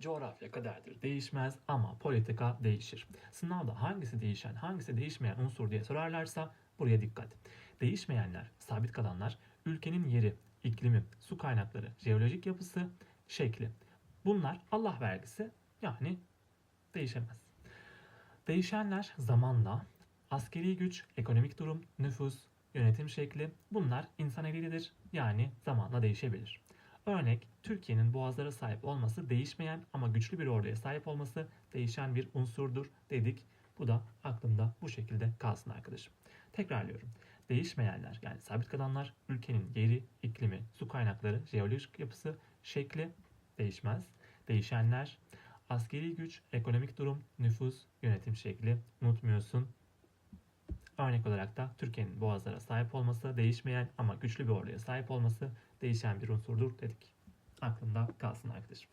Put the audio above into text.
Coğrafya kaderdir değişmez ama politika değişir. Sınavda hangisi değişen, hangisi değişmeyen unsur diye sorarlarsa buraya dikkat. Değişmeyenler, sabit kalanlar, ülkenin yeri, iklimi, su kaynakları, jeolojik yapısı, şekli. Bunlar Allah vergisi yani değişemez. Değişenler zamanla askeri güç, ekonomik durum, nüfus, yönetim şekli bunlar insan elidir yani zamanla değişebilir. Örnek Türkiye'nin boğazlara sahip olması değişmeyen ama güçlü bir orduya sahip olması değişen bir unsurdur dedik. Bu da aklımda bu şekilde kalsın arkadaşım. Tekrarlıyorum. Değişmeyenler yani sabit kalanlar ülkenin yeri, iklimi, su kaynakları, jeolojik yapısı, şekli değişmez. Değişenler askeri güç, ekonomik durum, nüfus, yönetim şekli unutmuyorsun. Örnek olarak da Türkiye'nin boğazlara sahip olması değişmeyen ama güçlü bir orduya sahip olması değişen bir unsurdur dedik. Aklında kalsın arkadaşım.